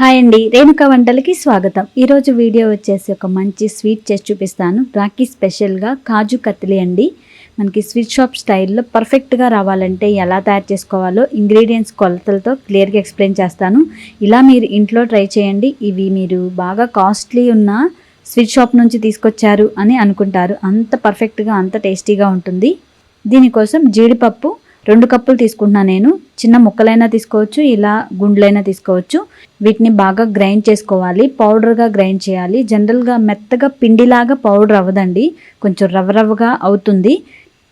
Hi అండి రేణుక వంటలకి స్వాగతం. ఈరోజు వీడియో వచ్చేసి ఒక మంచి స్వీట్ చేసి చూపిస్తాను. రాఖీ స్పెషల్గా కాజు కత్తిలి అండి. మనకి స్వీట్ షాప్ స్టైల్లో పర్ఫెక్ట్గా రావాలంటే ఎలా తయారు చేసుకోవాలో ఇంగ్రీడియంట్స్ కొలతలతో క్లియర్గా ఎక్స్ప్లెయిన్ చేస్తాను. ఇలా మీరు ఇంట్లో ట్రై చేయండి. ఇవి మీరు బాగా కాస్ట్లీ ఉన్న స్వీట్ షాప్ నుంచి తీసుకొచ్చారు అని అనుకుంటారు. అంత పర్ఫెక్ట్గా అంత టేస్టీగా ఉంటుంది. దీనికోసం జీడిపప్పు రెండు కప్పులు తీసుకుంటున్నా నేను. చిన్న ముక్కలైనా తీసుకోవచ్చు ఇలా గుండ్లైనా తీసుకోవచ్చు. వీటిని బాగా గ్రైండ్ చేసుకోవాలి పౌడర్గా గ్రైండ్ చేయాలి. జనరల్గా మెత్తగా పిండిలాగా పౌడర్ అవ్వదండి కొంచెం రవ్వ రవ్వగా అవుతుంది.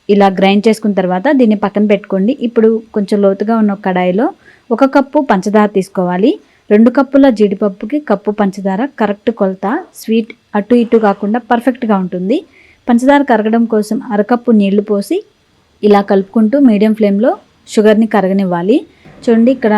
ఇలా గ్రైండ్ చేసుకున్న తర్వాత దీన్ని పక్కన పెట్టుకోండి. ఇప్పుడు కొంచెం లోతుగా ఉన్న కడాయిలో ఒక కప్పు పంచదార తీసుకోవాలి. రెండు కప్పుల జీడిపప్పుకి కప్పు పంచదార కరెక్ట్ కొలత స్వీట్ అటు ఇటు కాకుండా పర్ఫెక్ట్గా ఉంటుంది. పంచదార కరగడం కోసం అరకప్పు నీళ్ళు పోసి ఇలా కలుపుకుంటూ మీడియం ఫ్లేమ్లో షుగర్ని కరగనివ్వాలి. చూడండి ఇక్కడ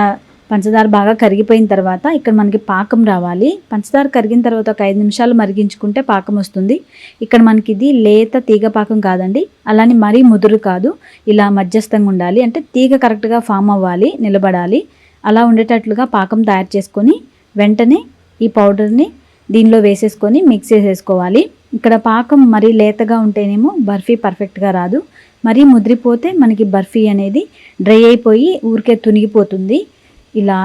పంచదార బాగా కరిగిపోయిన తర్వాత ఇక్కడ మనకి పాకం రావాలి. పంచదార కరిగిన తర్వాత ఒక ఐదు నిమిషాలు మరిగించుకుంటే పాకం వస్తుంది. ఇక్కడ మనకి ఇది లేత తీగ పాకం కాదండి. అలానే మరీ ముదురు కాదు. ఇలా మధ్యస్థంగా ఉండాలి. అంటే తీగ కరెక్ట్గా ఫామ్ అవ్వాలి నిలబడాలి. అలా ఉండేటట్లుగా పాకం తయారు చేసుకొని వెంటనే ఈ పౌడర్ని దీనిలో వేసేసుకొని మిక్స్ చేసేసుకోవాలి. ఇక్కడ పాకం మరీ లేతగా ఉంటేనేమో బర్ఫీ పర్ఫెక్ట్గా రాదు. మరీ ముద్రిపోతే మనకి బర్ఫీ అనేది డ్రై అయిపోయి ఊరికే తునిగిపోతుంది. ఇలా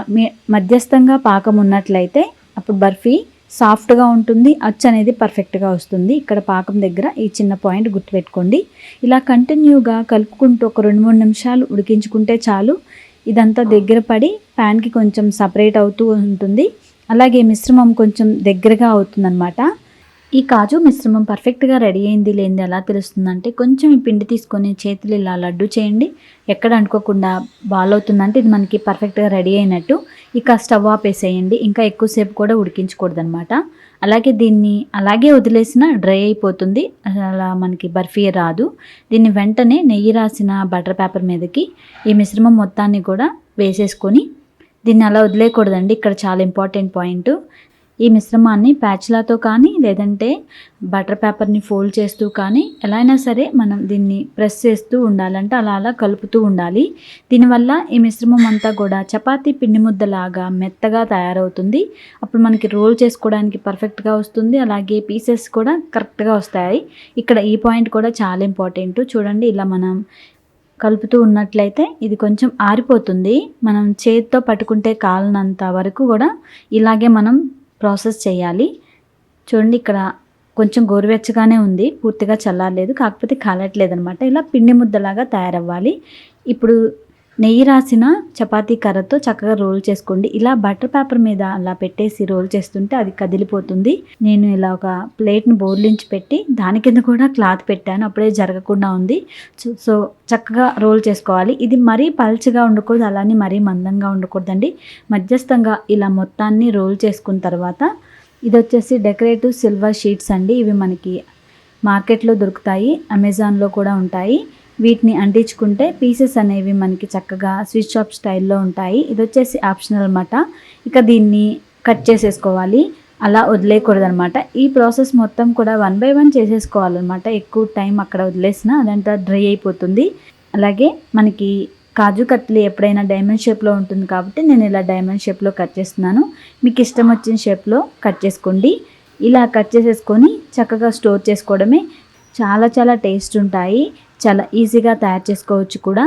మధ్యస్థంగా పాకం ఉన్నట్లయితే అప్పుడు బర్ఫీ సాఫ్ట్గా ఉంటుంది అచ్చు అనేది పర్ఫెక్ట్గా వస్తుంది. ఇక్కడ పాకం దగ్గర ఈ చిన్న పాయింట్ గుర్తుపెట్టుకోండి. ఇలా కంటిన్యూగా కలుపుకుంటూ ఒక రెండు మూడు నిమిషాలు ఉడికించుకుంటే చాలు. ఇదంతా దగ్గర పడి ప్యాన్కి కొంచెం సపరేట్ అవుతూ ఉంటుంది. అలాగే మిశ్రమం కొంచెం దగ్గరగా అవుతుందన్నమాట. ఈ కాజు మిశ్రమం పర్ఫెక్ట్గా రెడీ అయింది లేనిది ఎలా తెలుస్తుందంటే కొంచెం ఈ పిండి తీసుకొని చేతులు ఇలా లడ్డు చేయండి. ఎక్కడ అనుకోకుండా బాల్ అవుతుందంటే ఇది మనకి పర్ఫెక్ట్గా రెడీ అయినట్టు. ఇక స్టవ్ ఆపేసేయండి ఇంకా ఎక్కువసేపు కూడా ఉడికించకూడదనమాట అలాగే దీన్ని అలాగే వదిలేసిన డ్రై అయిపోతుంది. అలా మనకి బర్ఫీ రాదు. దీన్ని వెంటనే నెయ్యి రాసిన బటర్ పేపర్ మీదకి ఈ మిశ్రమం మొత్తాన్ని కూడా వేసేసుకొని దీన్ని అలా వదిలేయకూడదండి. ఇక్కడ చాలా ఇంపార్టెంట్ పాయింట్ ఈ మిశ్రమాన్ని ప్యాచ్లాతో కానీ లేదంటే బటర్ పేపర్ని ఫోల్డ్ చేస్తూ కానీ ఎలా అయినా సరే మనం దీన్ని ప్రెస్ చేస్తూ ఉండాలంటే అలా అలా కలుపుతూ ఉండాలి. దీనివల్ల ఈ మిశ్రమం అంతా కూడా చపాతీ పిండి ముద్దలాగా మెత్తగా తయారవుతుంది. అప్పుడు మనకి రోల్ చేసుకోవడానికి పర్ఫెక్ట్గా వస్తుంది. అలాగే పీసెస్ కూడా కరెక్ట్గా వస్తాయి. ఇక్కడ ఈ పాయింట్ కూడా చాలా ఇంపార్టెంట్. చూడండి ఇలా మనం కలుపుతూ ఉన్నట్లయితే ఇది కొంచెం ఆరిపోతుంది. మనం చేతితో పట్టుకుంటే కాలనంత వరకు కూడా ఇలాగే మనం ప్రాసెస్ చేయాలి. చూడండి ఇక్కడ కొంచెం గోరువెచ్చగానే ఉంది. పూర్తిగా చల్లారలేదు. కాకపోతే కాలట్లేదు అనమాట ఇలా పిండి ముద్దలాగా తయారవ్వాలి. ఇప్పుడు నెయ్యి రాసిన చపాతీ కర్రతో చక్కగా రోల్ చేసుకోండి. ఇలా బటర్ పేపర్ మీద అలా పెట్టేసి రోల్ చేస్తుంటే అది కదిలిపోతుంది. నేను ఇలా ఒక ప్లేట్ని బోర్లించి పెట్టి దాని కింద కూడా క్లాత్ పెట్టాను. అప్పుడే జరగకుండా ఉంది. సో చక్కగా రోల్ చేసుకోవాలి. ఇది మరీ పల్చగా ఉండకూడదు అలానే మరీ మందంగా ఉండకూడదండి. మధ్యస్థంగా ఇలా మొత్తాన్ని రోల్ చేసుకున్న తర్వాత ఇది వచ్చేసి డెకరేటివ్ సిల్వర్ షీట్స్ అండి. ఇవి మనకి మార్కెట్లో దొరుకుతాయి అమెజాన్లో కూడా ఉంటాయి. వీటిని అంటించుకుంటే పీసెస్ అనేవి మనకి చక్కగా స్విచ్ షాప్ స్టైల్లో ఉంటాయి. ఇది వచ్చేసి ఆప్షనల్ అనమాట ఇక దీన్ని కట్ చేసేసుకోవాలి. అలా వదిలేయకూడదు అనమాట ఈ ప్రాసెస్ మొత్తం కూడా వన్ బై వన్ చేసేసుకోవాలన్నమాట. ఎక్కువ టైం అక్కడ వదిలేసిన అదంతా డ్రై అయిపోతుంది. అలాగే మనకి కాజు కత్లీ ఎప్పుడైనా డైమండ్ షేప్లో ఉంటుంది కాబట్టి నేను ఇలా డైమండ్ షేప్లో కట్ చేస్తున్నాను. మీకు ఇష్టం వచ్చిన షేప్లో కట్ చేసుకోండి. ఇలా కట్ చేసేసుకొని చక్కగా స్టోర్ చేసుకోవడమే చాలా చాలా టేస్ట్ ఉంటాయి. చాలా ఈజీగా తయారు చేసుకోవచ్చు కూడా.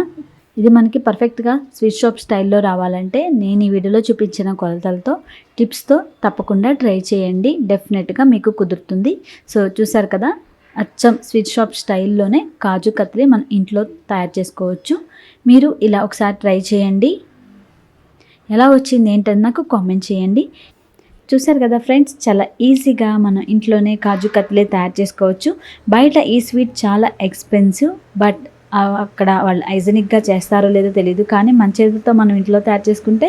ఇది మనకి పర్ఫెక్ట్గా స్వీట్ షాప్ స్టైల్లో రావాలంటే నేను ఈ వీడియోలో చూపించిన కొలతలతో టిప్స్తో తప్పకుండా ట్రై చేయండి. డెఫినెట్గా మీకు కుదురుతుంది. సో చూసారు కదా అచ్చం స్వీట్ షాప్ స్టైల్లోనే కాజు కత్తిరి మన ఇంట్లో తయారు చేసుకోవచ్చు. మీరు ఇలా ఒకసారి ట్రై చేయండి. ఎలా వచ్చింది ఏంటని నాకు కామెంట్ చేయండి. చూసారు కదా ఫ్రెండ్స్ చాలా ఈజీగా మనం ఇంట్లోనే కాజు కత్లే తయారు చేసుకోవచ్చు. బయట ఈ స్వీట్ చాలా ఎక్స్పెన్సివ్ బట్ అక్కడ వాళ్ళు హైజెనిక్గా చేస్తారో లేదో తెలియదు కానీ మన మనం ఇంట్లో తయారు చేసుకుంటే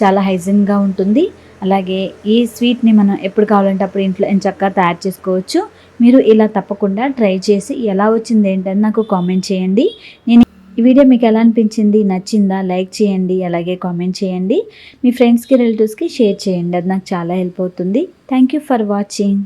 చాలా హైజెన్గా ఉంటుంది. అలాగే ఈ స్వీట్ని మనం ఎప్పుడు కావాలంటే అప్పుడు ఇంట్లో చక్కగా తయారు చేసుకోవచ్చు. మీరు ఇలా తప్పకుండా ట్రై చేసి ఎలా వచ్చింది ఏంటని నాకు కామెంట్ చేయండి. నేను ఈ వీడియో మీకు ఎలా అనిపించింది నచ్చిందా లైక్ చేయండి అలాగే కామెంట్ చేయండి. మీ ఫ్రెండ్స్కి రిలేటివ్స్కి షేర్ చేయండి. అది నాకు చాలా హెల్ప్ అవుతుంది. Thank you for watching.